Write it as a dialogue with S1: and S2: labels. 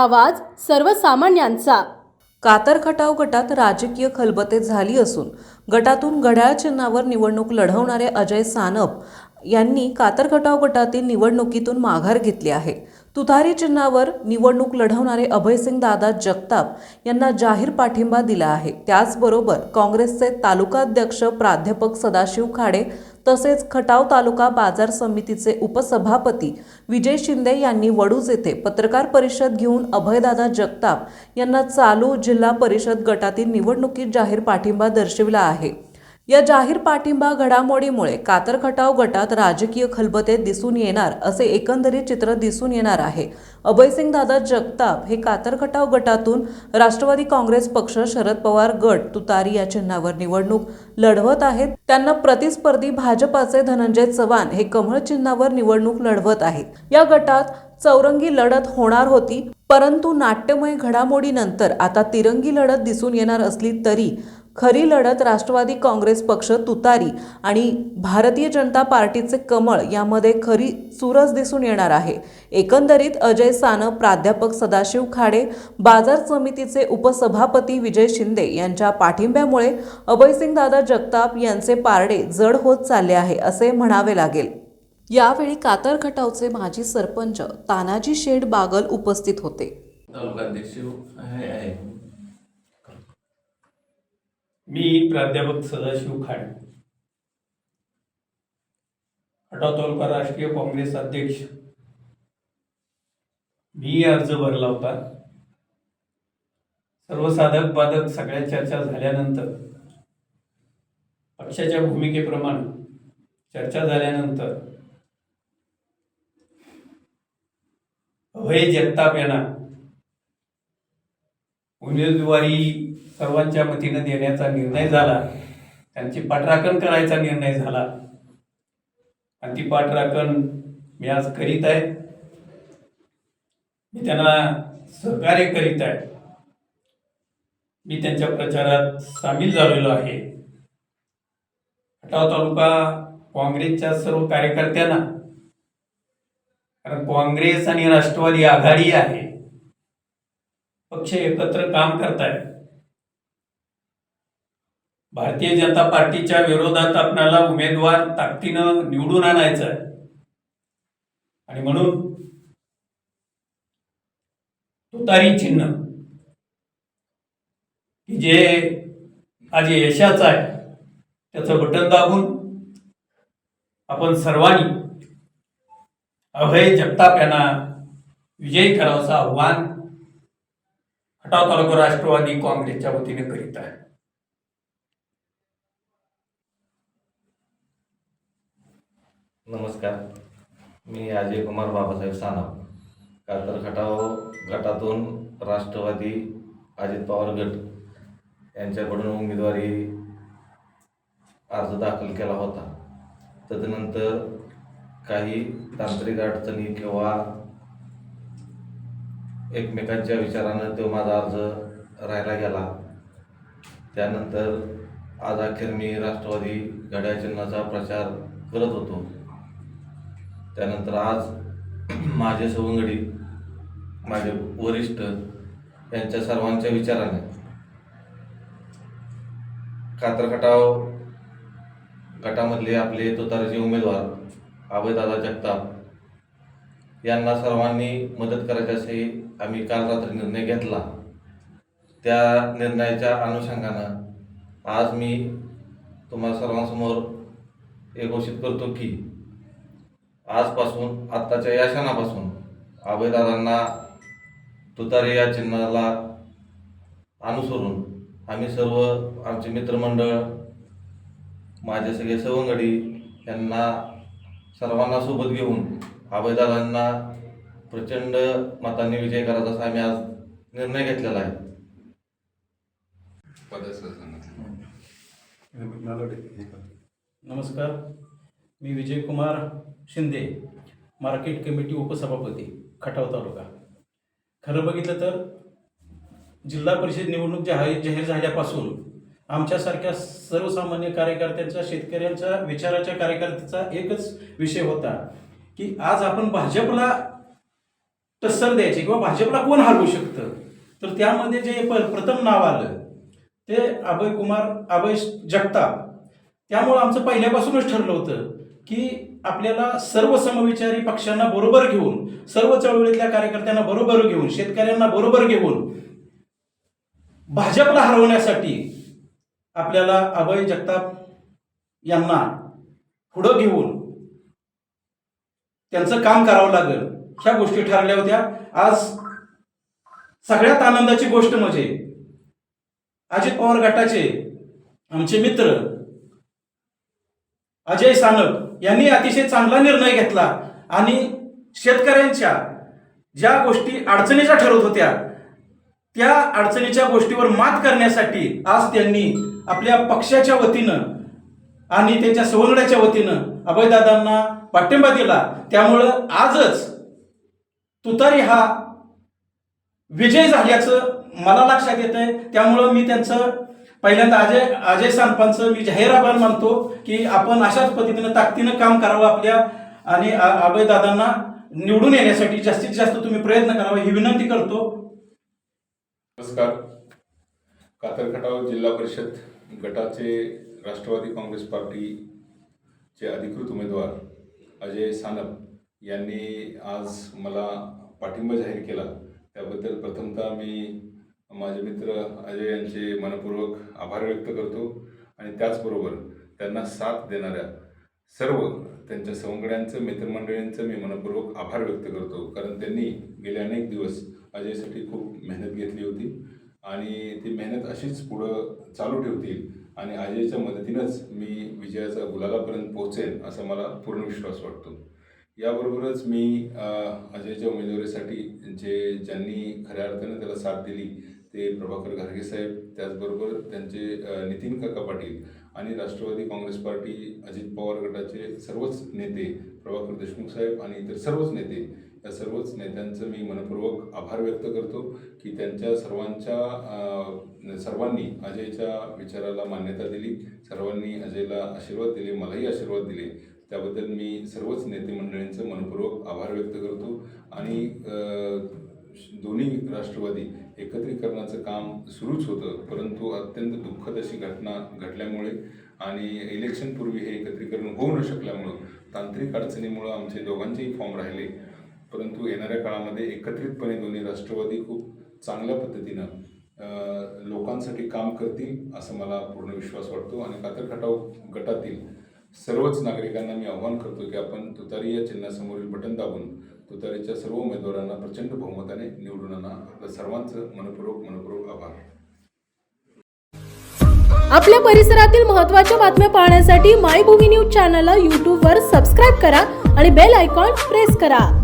S1: आवाज सर्वसामान्यांचा.
S2: कातर खटाव गटात राजकीय खलबते झाली असून गटातून घड्याळ चिन्हावर निवडणूक लढवणारे अजय सानप यांनी कातर खटाव गटातील निवडणुकीतून माघार घेतली आहे. तुतारी चिन्हावर निवडणूक लढवणारे अभयसिंग दादा जगताप यांना जाहीर पाठिंबा दिला आहे. त्याचबरोबर काँग्रेसचे तालुकाध्यक्ष प्राध्यापक सदाशिव खाडे तसेच खटाव तालुका बाजार समितीचे उपसभापती विजय शिंदे यांनी वडूज येथे पत्रकार परिषद घेऊन अभयदादा जगताप यांना चालू जिल्हा परिषद गटातील निवडणुकीत जाहीर पाठिंबा दर्शविला आहे. या जाहीर पाठिंबा घडामोडीमुळे कातरखटाव गटात राजकीय खलबते दिसून येणार असे एकंदरीत चित्र दिसून येणार आहे. अभयसिंग दादा जगताप हे कातरखटाव गटातून राष्ट्रवादी काँग्रेस पक्ष शरद पवार गट तुतारी या चिन्हावर निवडणूक लढवत आहेत. त्यांना प्रतिस्पर्धी भाजपाचे धनंजय चव्हाण हे कमळ चिन्हावर निवडणूक लढवत आहेत. या गटात चौरंगी लढत होणार होती परंतु नाट्यमय घडामोडीनंतर आता तिरंगी लढत दिसून येणार असली तरी खरी लढत राष्ट्रवादी काँग्रेस पक्ष तुतारी आणि भारतीय जनता पार्टीचे कमळ यामध्ये खरी चुरस दिसून येणार आहे. एकंदरीत अजय सानप प्राध्यापक सदाशिव खाडे बाजार समितीचे उपसभापती विजय शिंदे यांच्या पाठिंब्यामुळे अभयसिंग दादा जगताप यांचे पारडे जड होत चालले आहे असे म्हणावे लागेल. यावेळी कातर खटावचे माजी सरपंच तानाजी शेठ बागल उपस्थित होते.
S3: तालुकाध्यक्ष
S4: मी प्राध्यापक सदाशिव खाडे. खटाव तालुका राष्ट्रीय काँग्रेस अध्यक्ष. मी अर्ज भरला होता. सर्व साधक बाधक सगळ्या चर्चा झाल्यानंतर पक्षाच्या भूमिकेप्रमाणे चर्चा झाल्यानंतर अभय जगताप यांना उमेदवारी सर्वांच्या मतीनं देण्याचा निर्णय झाला. त्यांची पाठराखण करायचा निर्णय झाला. आणि ती पाठराखण मी आज करीत आहे. मी त्यांना सहकार्य करीत आहे. मी त्यांच्या प्रचारात सामील झालेलो आहे. खटाव तालुका काँग्रेसच्या सर्व कार्यकर्त्यांना कारण काँग्रेस आणि राष्ट्रवादी आघाडी आहे पक्ष एकत्र काम करतायत. भारतीय जनता पार्टीच्या विरोधात आपल्याला उमेदवार ताकदीनं निवडून आणायचा आहे. आणि म्हणून तुतारी चिन्ह की जे आज यशाचं आहे त्याचं बटन दाबून आपण सर्वांनी अभय जगताप यांना विजयी करावंचं आव्हान खटाव तालुका राष्ट्रवादी काँग्रेसच्या वतीने करीत आहे.
S5: नमस्कार. मी अजय कुमार बाबासाहेब सानप. कातर खटाव गटातून राष्ट्रवादी अजित पवार गट यांच्याकडून उमेदवारी अर्ज दाखल केला होता. तदनंतर काही तांत्रिक अडचणी किंवा एकमेकांच्या विचारानं तो माझा अर्ज राहायला गेला. त्यानंतर आज अखेर मी राष्ट्रवादी घड्या चिन्हाचा प्रचार करत होतो. त्यानंतर आज माझे सवंगडी माझे वरिष्ठ यांच्या सर्वांच्या विचाराने कात्रखटाव गटामधले आपले तुतारीचे उमेदवार अभयदादा जगताप यांना सर्वांनी मदत करायची असे आम्ही काल रात्री निर्णय घेतला. त्या निर्णयाच्या अनुषंगानं आज मी तुम्हाला सर्वांसमोर हे घोषित करतो की आजपासून आत्ताच्या या क्षणापासून अभयदादांना तुतारी या चिन्हाला अनुसरून आम्ही सर्व आमचे मित्रमंडळ माझे सगळे सवंगडी यांना सर्वांना सोबत घेऊन अभयदादांना प्रचंड मतांनी विजय करायचा असा आम्ही आज निर्णय घेतलेला आहे.
S6: नमस्कार. मी विजयकुमार शिंदे मार्केट कमिटी उपसभापती खटाव तालुका. खरं बघितलं तर जिल्हा परिषद निवडणूक जाहीर जाहीर झाल्यापासून आमच्यासारख्या सर्वसामान्य कार्यकर्त्यांचा शेतकऱ्यांच्या विचाराच्या कार्यकर्त्याचा एकच विषय होता की आज आपण भाजपला टस्सर द्यायची किंवा भाजपला कोण हरवू शकतं? तर त्यामध्ये जे प्रथम नाव आलं ते अभय कुमार अभय जगताप. त्यामुळं आमचं पहिल्यापासूनच ठरलं होतं की आपल्याला सर्व समविचारी पक्षांना बरोबर घेऊन सर्व चळवळीतल्या कार्यकर्त्यांना बरोबर घेऊन शेतकऱ्यांना बरोबर घेऊन भाजपला हरवण्यासाठी आपल्याला अभय जगताप यांना पुढं घेऊन त्यांचं काम करावं लागेल ह्या गोष्टी ठरल्या होत्या. आज सगळ्यात आनंदाची गोष्ट म्हणजे अजित पवार गटाचे आमचे मित्र अजय सानप यांनी अतिशय चांगला निर्णय घेतला. आणि शेतकऱ्यांच्या ज्या गोष्टी अडचणीच्या ठरत होत्या त्या अडचणीच्या गोष्टीवर मात करण्यासाठी आज त्यांनी आपल्या पक्षाच्या वतीनं आणि त्यांच्या सवंगड्याच्या वतीनं अभयदादांना पाठिंबा दिला. त्यामुळं आजच तुतारी हा विजय झाल्याचं मला लक्षात येत आहे त्यामुळं मी त्यांचं पहिल्यांदा अजय अजय सांपांचं मी जाहीर आभार मानतो की आपण अशाच पद्धतीनं ताकदीनं काम करावं आपल्या आणि अभयदादांना निवडून येण्यासाठी जास्तीत जास्त तुम्ही प्रयत्न करावा ही विनंती करतो.
S7: नमस्कार. कातरखटाव जिल्हा परिषद गटाचे राष्ट्रवादी काँग्रेस पार्टीचे अधिकृत उमेदवार अजय सानप यांनी आज मला पाठिंबा जाहीर केला. त्याबद्दल प्रथमतः मी माझे मित्र अजय यांचे मनपूर्वक आभार व्यक्त करतो आणि त्याचबरोबर त्यांना साथ देणाऱ्या सर्व त्यांच्या सवंगड्यांचं मित्रमंडळींचं मी मनपूर्वक आभार व्यक्त करतो. कारण त्यांनी गेले अनेक दिवस अजयसाठी खूप मेहनत घेतली होती आणि ती मेहनत अशीच पुढं चालू ठेवतील आणि अजयच्या मदतीनंच मी विजयाचा गुलालापर्यंत पोहोचेन असा मला पूर्ण विश्वास वाटतो. याबरोबरच मी अजयच्या उमेदवारीसाठी जे ज्यांनी खऱ्या अर्थानं त्याला साथ दिली ते प्रभाकर घारगे साहेब त्याचबरोबर त्यांचे नितीन काका पाटील आणि राष्ट्रवादी काँग्रेस पार्टी अजित पवार गटाचे सर्वच नेते प्रभाकर देशमुख साहेब आणि इतर सर्वच नेते या सर्वच नेत्यांचं मी मनपूर्वक आभार व्यक्त करतो की त्यांच्या सर्वांच्या सर्वांनी अजयच्या विचाराला मान्यता दिली सर्वांनी अजयला आशीर्वाद दिले मलाही आशीर्वाद दिले. त्याबद्दल मी सर्वच नेते मंडळींचं मनपूर्वक आभार व्यक्त करतो आणि दोन्ही राष्ट्रवादी एकत्रीकरणाचं काम सुरूच होतं परंतु अत्यंत दुःखद अशी घटना घडल्यामुळे आणि इलेक्शनपूर्वी हे एकत्रीकरण होऊ न शकल्यामुळं तांत्रिक अडचणीमुळं आमचे दोघांचेही फॉर्म राहिले. परंतु येणाऱ्या काळामध्ये एकत्रितपणे दोन्ही राष्ट्रवादी खूप चांगल्या पद्धतीनं लोकांसाठी काम करतील असं मला पूर्ण विश्वास वाटतो आणि कातरखटाव गटातील सर्वच नागरिकांना मी आव्हान करतो की आपण तुतारी या चिन्हासमोरील बटन दाबून तुतारीच्या सर्व उमेदवारांना प्रचंड बहुमताने निवडून आणा. आपल्या सर्वांचं मनपूर्वक मनपूर्वक आभार.
S1: आपल्या परिसरातील महत्त्वाच्या बातम्या पाहण्यासाठी मायभूमी न्यूज चॅनलला यूट्यूबवर सबस्क्राईब करा आणि बेल आयकॉन प्रेस करा.